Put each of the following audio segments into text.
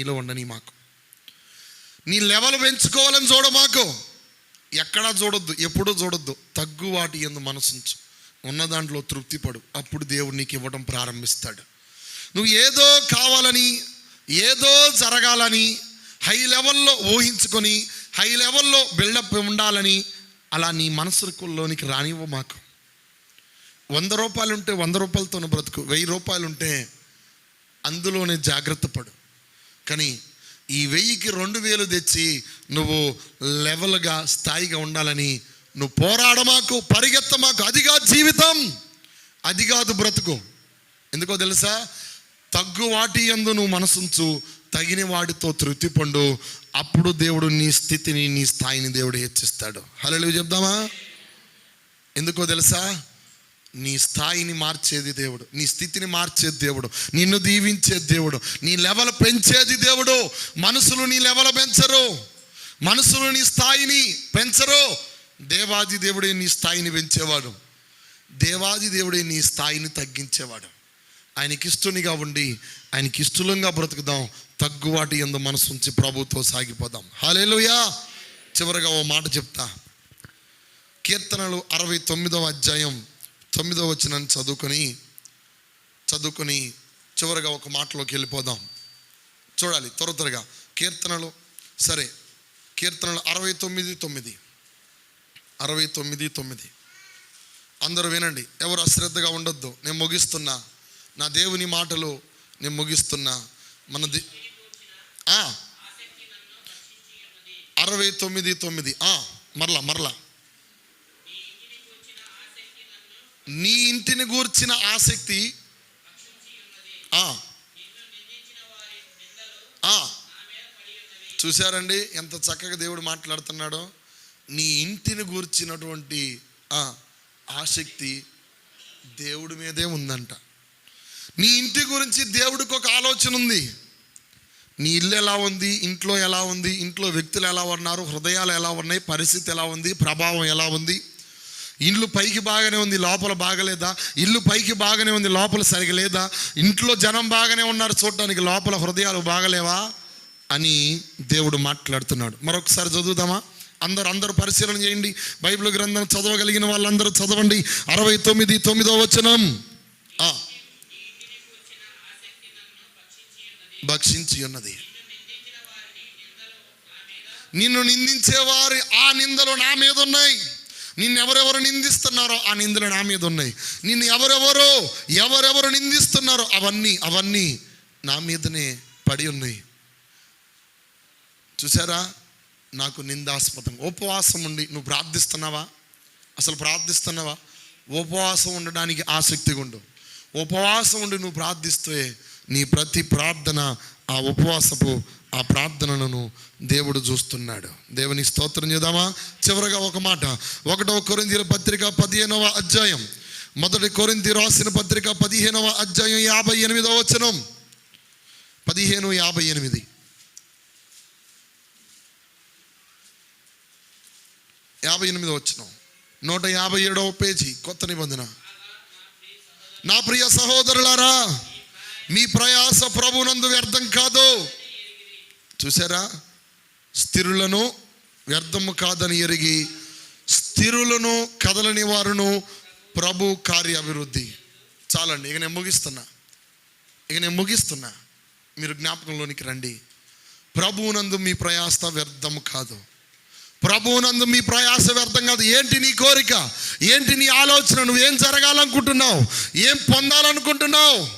నీలో ఉండని మాకు. నీ లెవెల్ పెంచుకోవాలని చూడ మాకు. ఎక్కడా చూడొద్దు ఎప్పుడూ చూడొద్దు. తగ్గు వాటి ఎందు మనసుంచు. ఉన్న దాంట్లో తృప్తిపడు. అప్పుడు దేవుడు నీకు ఇవ్వడం ప్రారంభిస్తాడు. నువ్వు ఏదో కావాలని ఏదో జరగాలని హై లెవెల్లో ఊహించుకొని హై లెవెల్లో బిల్డప్ ఉండాలని అలా నీ మనసులోనికి రానివ్వ మాకు. వంద రూపాయలు ఉంటే వంద రూపాయలతోనే బ్రతుకు వెయ్యి రూపాయలు ఉంటే అందులోనే జాగ్రత్త పడు. కానీ ఈ వెయ్యికి రెండు వేలు తెచ్చి నువ్వు లెవెల్గా స్థాయిగా ఉండాలని నువ్వు పోరాడమాకు పరిగెత్త మాకు కాదు జీవితం అది కాదు బ్రతుకు. ఎందుకో తెలుసా? తగ్గు వాటి యందు నువ్వు మనసుంచు తగిన వాటితో తృప్తి పండు అప్పుడు దేవుడు నీ స్థితిని నీ స్థాయిని దేవుడు హెచ్చిస్తాడు. హలో చెప్దామా? ఎందుకో తెలుసా? నీ స్థాయిని మార్చేది దేవుడు నీ స్థితిని మార్చేది దేవుడు నిన్ను దీవించేది దేవుడు నీ లెవెల్ పెంచేది దేవుడు. మనసులు నీ లెవెల్ పెంచరు. మనసులు నీ స్థాయిని పెంచరు. దేవాది దేవుడే నీ స్థాయిని పెంచేవాడు. దేవాది దేవుడే నీ స్థాయిని తగ్గించేవాడు. ఆయనకి ఇష్టనిగా ఉండి ఆయనకి ఇష్టలంగా బ్రతుకుదాం. తగ్గువాటి ఎందు మనసు ఉంచి ప్రభుతో సాగిపోదాం. హాలేలుయా చివరిగా ఓ మాట చెప్తా. కీర్తనలు అరవై తొమ్మిదవ అధ్యాయం తొమ్మిదో వచ్చిన చదువుకొని చదువుకొని చివరిగా ఒక మాటలోకి వెళ్ళిపోదాం. చూడాలి త్వర త్వరగా. కీర్తనలు సరే. కీర్తనలు అరవై తొమ్మిది తొమ్మిది. అరవై తొమ్మిది తొమ్మిది. అందరూ వినండి. ఎవరు అశ్రద్ధగా ఉండొద్దు. నేను ముగిస్తున్నా. నా దేవుని మాటలు నేను ముగిస్తున్నా. మన ది అరవై తొమ్మిది తొమ్మిది. మరలా మరలా. నీ ఇంటిని గూర్చిన ఆసక్తి చూశారండి ఎంత చక్కగా దేవుడు మాట్లాడుతున్నాడో? నీ ఇంటిని గూర్చినటువంటి ఆసక్తి దేవుడి మీదే ఉందంట. నీ ఇంటి గురించి దేవుడికి ఒక ఆలోచన ఉంది. నీ ఇల్లు ఎలా ఉంది? ఇంట్లో ఎలా ఉంది? ఇంట్లో వ్యక్తులు ఎలా ఉన్నారు? హృదయాలు ఎలా ఉన్నాయి? పరిస్థితి ఎలా ఉంది? ప్రభావం ఎలా ఉంది? ఇల్లు పైకి బాగానే ఉంది లోపల బాగలేదా? ఇల్లు పైకి బాగానే ఉంది లోపల సరిగా లేదా? ఇంట్లో జనం బాగానే ఉన్నారు చూడటానికి లోపల హృదయాలు బాగలేవా? అని దేవుడు మాట్లాడుతున్నాడు. మరొకసారి చదువుదామా? అందరు అందరూ పరిశీలన చేయండి. బైబిల్ గ్రంథం చదవగలిగిన వాళ్ళందరూ చదవండి. అరవై తొమ్మిది తొమ్మిదో వచనం. భక్షించి ఉన్నది. నిన్ను నిందించే వారి ఆ నిందలు నా మీద ఉన్నాయి. నిన్ను ఎవరెవరు నిందిస్తున్నారో ఆ నిందలు నా మీద ఉన్నాయి. నిన్ను ఎవరెవరో ఎవరెవరు నిందిస్తున్నారో అవన్నీ అవన్నీ నా మీదనే పడి ఉన్నాయి. చూసారా? నాకు నిందాస్పదం. ఉపవాసం ఉండి నువ్వు ప్రార్థిస్తున్నావా? అసలు ప్రార్థిస్తున్నావా? ఉపవాసం ఉండడానికి ఆసక్తిగా ఉండవు ఉపవాసం ఉండి నువ్వు ప్రార్థిస్తే నీ ప్రతి ప్రార్థన ఆ ఉపవాసపు ఆ ప్రార్థనలను దేవుడు చూస్తున్నాడు. దేవుని స్తోత్రం చేద్దామా? చివరగా ఒక మాట. ఒకటవ కొరిందీల పత్రిక పదిహేనవ అధ్యాయం. మొదటి కొరింది రాసిన పత్రిక పదిహేనవ అధ్యాయం యాభై ఎనిమిదవ వచనం. పదిహేను యాభై ఎనిమిది. యాభై ఎనిమిదవ వచనం. నూట యాభై ఏడవ పేజీ కొత్త నిబంధన. నా ప్రియ సహోదరులారా మీ ప్రయాస ప్రభునందు వ్యర్థం కాదు. చూసారా? స్థిరులను వ్యర్థము కాదని ఎరిగి స్థిరులను కదలని వారును ప్రభు కార్య అభివృద్ధి. చాలండి ఇక నేను ముగిస్తున్నా. ఇక నేను ముగిస్తున్నా. మీరు జ్ఞాపకంలోనికి రండి. ప్రభువునందు మీ ప్రయాస వ్యర్థము కాదు. ప్రభువునందు మీ ప్రయాస వ్యర్థం కాదు. ఏంటి నీ కోరిక? ఏంటి నీ ఆలోచన? నువ్వేం జరగాలనుకుంటున్నావు? ఏం పొందాలనుకుంటున్నావు?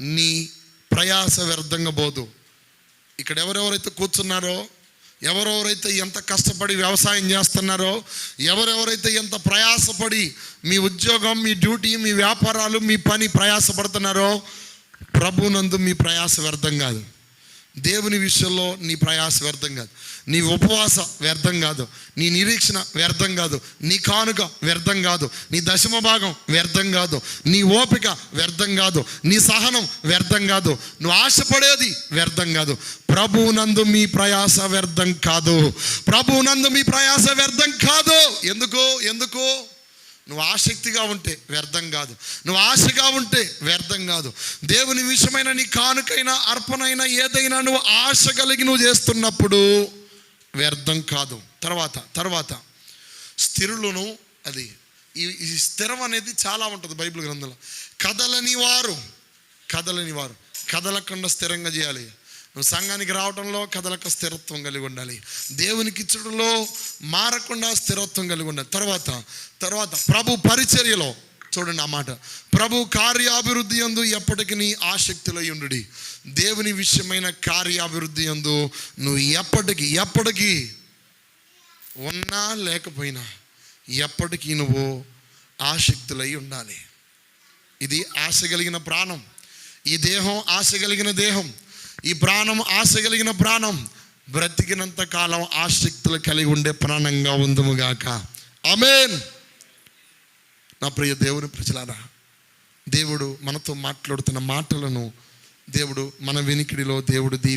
నీ ప్రయాస వ్యర్థంగా పోదు. ఇక్కడ ఎవరెవరైతే కూర్చున్నారో ఎవరెవరైతే ఎంత కష్టపడి వ్యవసాయం చేస్తున్నారో ఎవరెవరైతే ఎంత ప్రయాసపడి మీ ఉద్యోగం మీ డ్యూటీ మీ వ్యాపారాలు మీ పని ప్రయాసపడుతున్నారో ప్రభునందు మీ ప్రయాస వ్యర్థం కాదు. దేవుని విషయంలో నీ ప్రయాస వ్యర్థం కాదు నీ ఉపవాస వ్యర్థం కాదు నీ నిరీక్షణ వ్యర్థం కాదు నీ కానుక వ్యర్థం కాదు నీ దశమ భాగం వ్యర్థం కాదు నీ ఓపిక వ్యర్థం కాదు నీ సహనం వ్యర్థం కాదు నువ్వు ఆశపడేది వ్యర్థం కాదు ప్రభువునందు మీ ప్రయాస వ్యర్థం కాదు ప్రభువునందు మీ ప్రయాస వ్యర్థం కాదు ఎందుకు ఎందుకు నువ్వు ఆసక్తిగా ఉంటే వ్యర్థం కాదు. నువ్వు ఆశగా ఉంటే వ్యర్థం కాదు. దేవుని విషయమైన నీ కానుకైనా అర్పణైనా ఏదైనా నువ్వు ఆశ కలిగి నువ్వు చేస్తున్నప్పుడు వ్యర్థం కాదు. తర్వాత తర్వాత స్థిరులను అది ఈ ఈ స్థిరం అనేది చాలా ఉంటుంది బైబిల్ గ్రంథంలో. కదలని వారు కదలని వారు కదలకుండా స్థిరంగా చేయాలి. నువ్వు సంఘానికి రావడంలో కథలకు స్థిరత్వం కలిగి ఉండాలి. దేవునికి ఇచ్చడంలో మారకుండా స్థిరత్వం కలిగి ఉండాలి. తర్వాత తర్వాత ప్రభు పరిచర్యలో చూడండి ఆ మాట. ప్రభు కార్యాభివృద్ధి ఎందు ఎప్పటికీ నీ ఆసక్తిలో ఉండు దేవుని విషయమైన కార్యాభివృద్ధి ఎందు నువ్వు ఎప్పటికీ ఎప్పటికీ ఉన్నా లేకపోయినా ఎప్పటికీ నువ్వు ఆసక్తులై ఉండాలి. ఇది ఆశ కలిగిన ప్రాణం. ఈ దేహం ఆశ కలిగిన దేహం. ఈ ప్రాణం ఆశ కలిగిన ప్రాణం. బ్రతికినంత కాలం ఆసక్తులు కలిగి ఉండే ప్రాణంగా ఉందముగాక అమేన్ నా ప్రియ దేవుని ప్రజలారా దేవుడు మనతో మాట్లాడుతున్న మాటలను దేవుడు మన వెనికిడిలో దేవుడు దీవి